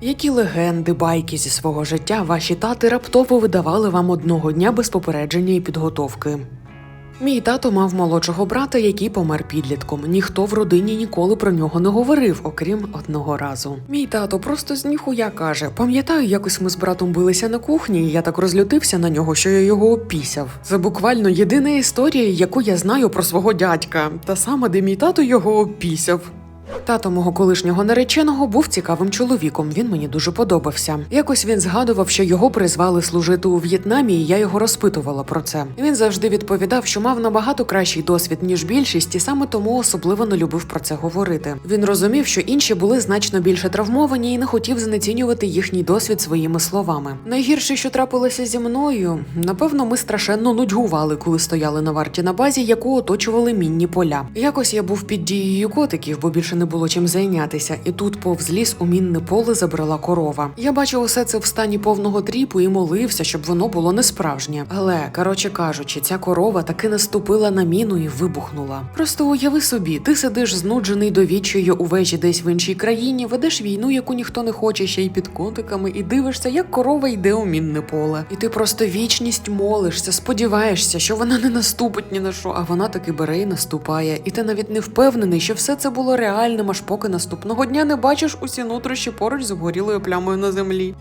Які легенди, байки зі свого життя ваші тати раптово видавали вам одного дня без попередження і підготовки? Мій тато мав молодшого брата, який помер підлітком. Ніхто в родині ніколи про нього не говорив, окрім одного разу. Мій тато просто з ніхуя каже: пам'ятаю, якось ми з братом билися на кухні, і я так розлютився на нього, що я його опісяв. Це буквально єдина історія, яку я знаю про свого дядька, та саме, де мій тато його опісяв. Тато мого колишнього нареченого був цікавим чоловіком. Він мені дуже подобався. Якось він згадував, що його призвали служити у В'єтнамі, і я його розпитувала про це. Він завжди відповідав, що мав набагато кращий досвід ніж більшість, і саме тому особливо не любив про це говорити. Він розумів, що інші були значно більше травмовані і не хотів знецінювати їхній досвід своїми словами. Найгірше, що трапилося зі мною, напевно, ми страшенно нудьгували, коли стояли на варті на базі, яку оточували мінні поля. Якось я був під дією котиків, бо більше не було чим зайнятися, і тут повз ліс у мінне поле забрала корова. Я бачив усе це в стані повного тріпу і молився, щоб воно було не справжнє. Але, коротше кажучи, ця корова таки наступила на міну і вибухнула. Просто уяви собі, ти сидиш знуджений до відчаю у вежі десь в іншій країні, ведеш війну, яку ніхто не хоче, ще й під котиками, і дивишся, як корова йде у мінне поле. І ти просто вічність молишся, сподіваєшся, що вона не наступить ні на що, а вона таки бере і наступає. І ти навіть не впевнений, що все це було реальним, аж поки наступного дня не бачиш усі нутрощі поруч з обгорілою плямою на землі.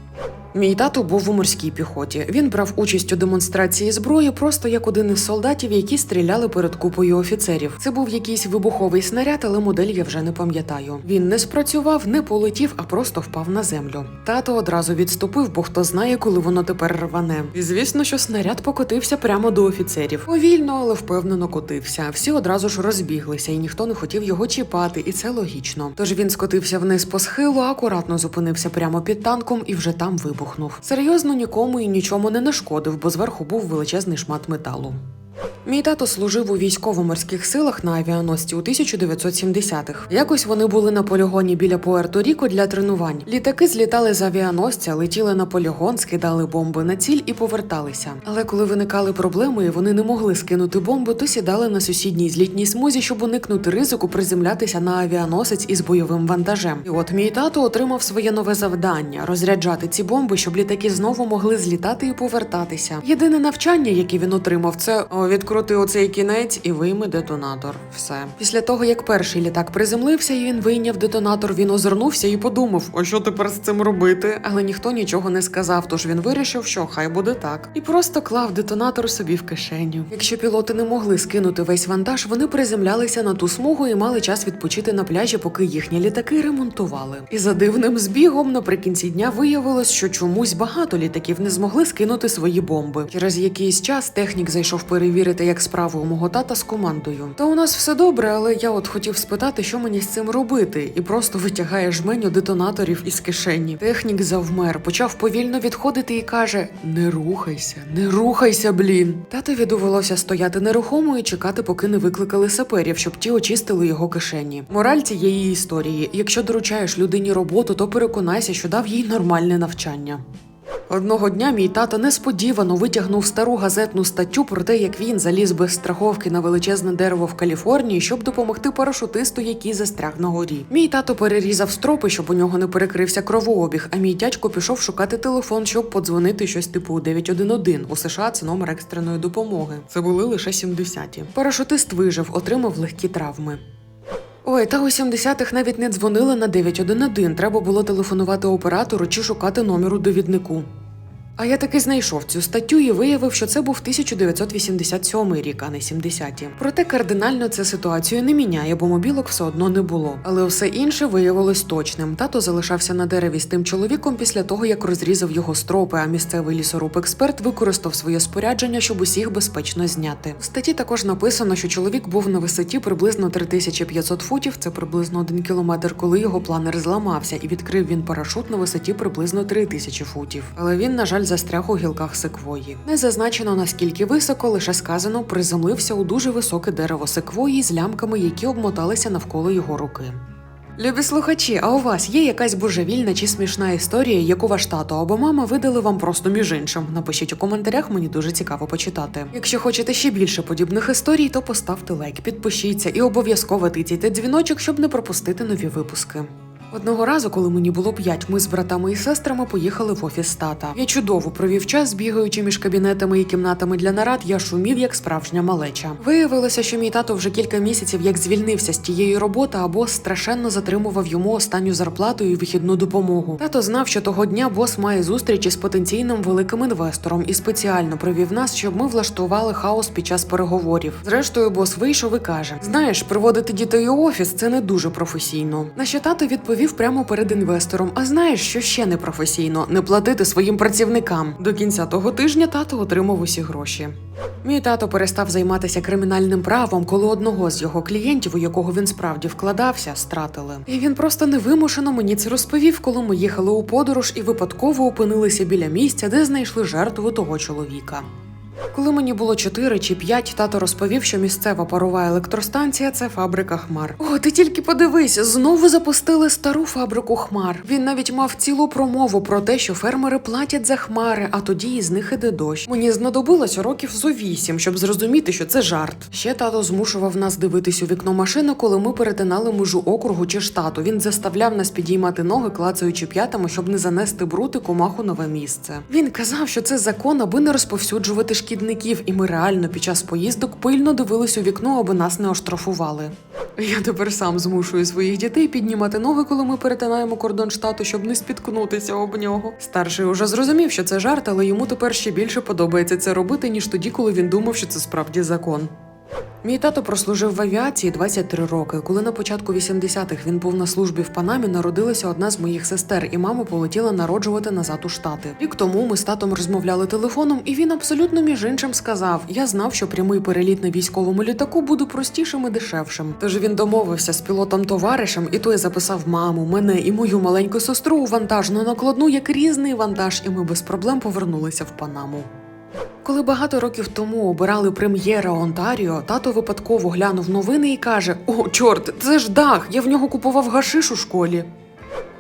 Мій тато був у морській піхоті. Він брав участь у демонстрації зброї просто як один із солдатів, які стріляли перед купою офіцерів. Це був якийсь вибуховий снаряд, але модель я вже не пам'ятаю. Він не спрацював, не полетів, а просто впав на землю. Тато одразу відступив, бо хто знає, коли воно тепер рване. І звісно, що снаряд покотився прямо до офіцерів. Повільно, але впевнено котився. Всі одразу ж розбіглися, і ніхто не хотів його чіпати, і це логічно. Тож він скотився вниз по схилу, акуратно зупинився прямо під танком і вже там вибухнув. Серйозно нікому і нічому не нашкодив, бо зверху був величезний шмат металу. Мій тато служив у військово-морських силах на авіаносці у 1970-х. Якось вони були на полігоні біля Пуерто-Ріко для тренувань. Літаки злітали з авіаносця, летіли на полігон, скидали бомби на ціль і поверталися. Але коли виникали проблеми, і вони не могли скинути бомби, то сідали на сусідній злітній смузі, щоб уникнути ризику приземлятися на авіаносець із бойовим вантажем. І от мій тато отримав своє нове завдання розряджати ці бомби, щоб літаки знову могли злітати і повертатися. Єдине навчання, яке він отримав, це о, відкрути оцей кінець і вийми детонатор. Все. Після того, як перший літак приземлився і він вийняв детонатор, він озирнувся і подумав, а що тепер з цим робити? Але ніхто нічого не сказав, тож він вирішив, що хай буде так. І просто клав детонатор собі в кишеню. Якщо пілоти не могли скинути весь вантаж, вони приземлялися на ту смугу і мали час відпочити на пляжі, поки їхні літаки ремонтували. І за дивним збігом наприкінці дня виявилось, що чомусь багато літаків не змогли скинути свої бомби. Через якийсь час технік зайшов перевірити, як справи у мого тата з командою. Та у нас все добре, але я от хотів спитати, що мені з цим робити, і просто витягає жменю детонаторів із кишені. Технік завмер, почав повільно відходити і каже: Не рухайся, не рухайся, блін. Татові довелося стояти нерухомо і чекати, поки не викликали саперів, щоб ті очистили його кишені. Мораль цієї історії: якщо доручаєш людині роботу, то переконайся, що дав їй нормальне навчання. Одного дня мій тато несподівано витягнув стару газетну статтю про те, як він заліз без страховки на величезне дерево в Каліфорнії, щоб допомогти парашутисту, який застряг на горі. Мій тато перерізав стропи, щоб у нього не перекрився кровообіг. А мій дядько пішов шукати телефон, щоб подзвонити щось типу 911. У США це номер екстреної допомоги. Це були лише 70-ті. Парашутист вижив, отримав легкі травми. Ой, та у 70-х навіть не дзвонили на 911, треба було телефонувати оператору чи шукати номер у довіднику. А я таки знайшов цю статтю і виявив, що це був 1987 рік, а не 70-ті. Проте кардинально це ситуацію не міняє, бо мобілок все одно не було. Але все інше виявилось точним. Тато залишався на дереві з тим чоловіком після того, як розрізав його стропи, а місцевий лісоруб-експерт використав своє спорядження, щоб усіх безпечно зняти. В статті також написано, що чоловік був на висоті приблизно 3500 футів, це приблизно один кілометр, коли його планер зламався, і відкрив він парашут на висоті приблизно 3000 футів. Але він, на жаль, застряг у гілках секвої. Не зазначено наскільки високо, лише сказано, приземлився у дуже високе дерево секвої з лямками, які обмоталися навколо його руки. Любі слухачі, а у вас є якась божевільна чи смішна історія, яку ваш тато або мама видали вам просто між іншим? Напишіть у коментарях, мені дуже цікаво почитати. Якщо хочете ще більше подібних історій, то поставте лайк, підпишіться і обов'язково тицяйте дзвіночок, щоб не пропустити нові випуски. Одного разу, коли мені було п'ять, ми з братами і сестрами поїхали в офіс тата. Я чудово провів час, бігаючи між кабінетами і кімнатами для нарад, я шумів як справжня малеча. Виявилося, що мій тато вже кілька місяців як звільнився з тієї роботи, а бос страшенно затримував йому останню зарплату і вихідну допомогу. Тато знав, що того дня бос має зустріч із потенційним великим інвестором і спеціально привів нас, щоб ми влаштували хаос під час переговорів. Зрештою, бос вийшов і каже: Знаєш, приводити дітей у офіс це не дуже професійно. На що тато відповів прямо перед інвестором: А знаєш, що ще не професійно не платити своїм працівникам. До кінця того тижня тато отримав усі гроші. Мій тато перестав займатися кримінальним правом, коли одного з його клієнтів, у якого він справді вкладався, стратили. І він просто невимушено мені це розповів, коли ми їхали у подорож і випадково опинилися біля місця, де знайшли жертву того чоловіка. Коли мені було 4 чи 5, тато розповів, що місцева парова електростанція це фабрика хмар. О, ти тільки подивись, знову запустили стару фабрику хмар. Він навіть мав цілу промову про те, що фермери платять за хмари, а тоді із них іде дощ. Мені знадобилося років зо вісім, щоб зрозуміти, що це жарт. Ще тато змушував нас дивитись у вікно машини, коли ми перетинали межу округу чи штату. Він заставляв нас підіймати ноги, клацаючи п'ятами, щоб не занести бруд і комаху нове місце. Він казав, що це закон, аби не розповсюджувати шкідників, і ми реально під час поїздок пильно дивились у вікно, аби нас не оштрафували. Я тепер сам змушую своїх дітей піднімати ноги, коли ми перетинаємо кордон штату, щоб не спіткнутися об нього. Старший уже зрозумів, що це жарт, але йому тепер ще більше подобається це робити, ніж тоді, коли він думав, що це справді закон. Мій тато прослужив в авіації 23 роки. Коли на початку 80-х він був на службі в Панамі, народилася одна з моїх сестер, і мама полетіла народжувати назад у штати. Рік тому ми з татом розмовляли телефоном, і він абсолютно між іншим сказав: Я знав, що прямий переліт на військовому літаку буде простішим і дешевшим. Тож він домовився з пілотом товаришем, і той записав маму, мене і мою маленьку сестру у вантажну накладну як різний вантаж, і ми без проблем повернулися в Панаму. Коли багато років тому обирали прем'єра Онтаріо, тато випадково глянув новини і каже: О, чорт, це ж дах! Я в нього купував гашиш у школі.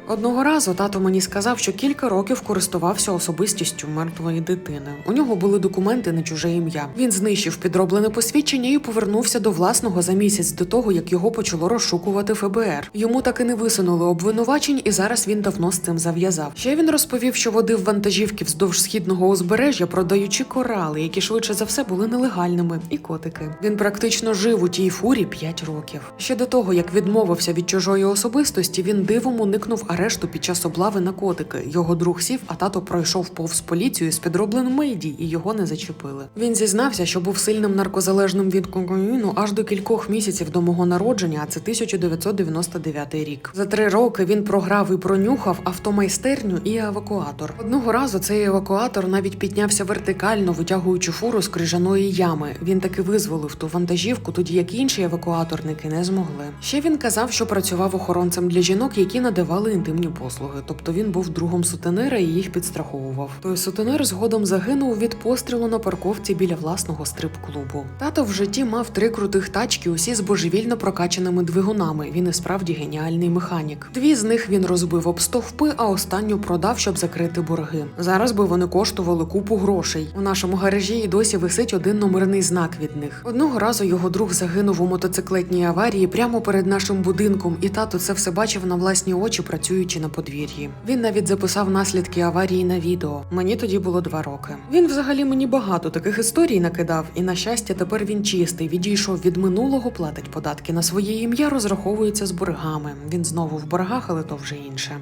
Одного разу тато мені сказав, що кілька років користувався особистістю мертвої дитини. У нього були документи на чуже ім'я. Він знищив підроблене посвідчення і повернувся до власного за місяць до того, як його почало розшукувати ФБР. Йому так і не висунули обвинувачень, і зараз він давно з цим зав'язав. Ще він розповів, що водив вантажівки вздовж східного узбережжя, продаючи корали, які швидше за все були нелегальними, і котики. Він практично жив у тій фурі 5 років. Ще до того, як відмовився від чужої особистості, він дивом уникнув арешту під час облави на котики. Його друг сів, а тато пройшов повз поліцію з підробленим мейді, і його не зачепили. Він зізнався, що був сильним наркозалежним від кокаїну аж до кількох місяців до мого народження, а це 1999 рік. За три роки він програв і пронюхав автомайстерню і евакуатор. Одного разу цей евакуатор навіть піднявся вертикально, витягуючи фуру з крижаної ями. Він таки визволив ту вантажівку, тоді як інші евакуаторники не змогли. Ще він казав, що працював охоронцем для жінок, які надавали інтимні послуги. Тобто він був другом сутенера і їх підстраховував. Той сутенер згодом загинув від пострілу на парковці біля власного стрип-клубу. Тато в житті мав три крутих тачки, усі з божевільно прокачаними двигунами. Він і справді геніальний механік. Дві з них він розбив об стовпи, а останню продав, щоб закрити борги. Зараз би вони коштували купу грошей. У нашому гаражі і досі висить один номерний знак від них. Одного разу його друг загинув у мотоциклетній аварії прямо перед нашим будинком, і тато це все бачив на власні очі, працюючи на подвір'ї. Він навіть записав наслідки аварії на відео. Мені тоді було два роки. Він взагалі мені багато таких історій накидав, і на щастя, тепер він чистий, відійшов від минулого, платить податки на своє ім'я, розраховується з боргами. Він знову в боргах, але то вже інше.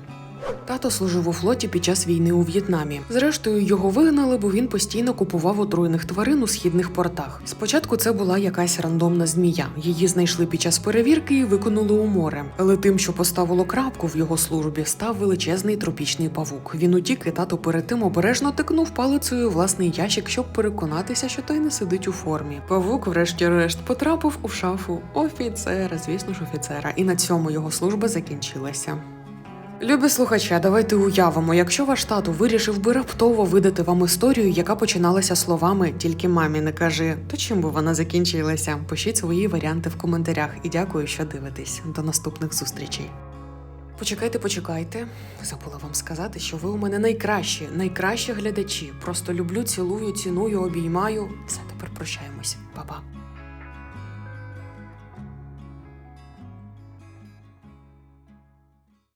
Тато служив у флоті під час війни у В'єтнамі. Зрештою, його вигнали, бо він постійно купував отруєних тварин у східних портах. Спочатку це була якась рандомна змія. Її знайшли під час перевірки і викинули у море. Але тим, що поставило крапку в його службі, став величезний тропічний павук. Він утік, і тато перед тим обережно тикнув палицею власний ящик, щоб переконатися, що той не сидить у формі. Павук, врешті-решт, потрапив у шафу офіцера, звісно ж, офіцера, і на цьому його служба закінчилася. Любі слухачі, давайте уявимо, якщо ваш тато вирішив би раптово видати вам історію, яка починалася словами тільки мамі не кажи, то чим би вона закінчилася? Пишіть свої варіанти в коментарях і дякую, що дивитесь. До наступних зустрічей. Почекайте, почекайте. Забула вам сказати, що ви у мене найкращі, найкращі глядачі. Просто люблю, цілую, ціную, обіймаю. Все, тепер прощаємось. Па-па.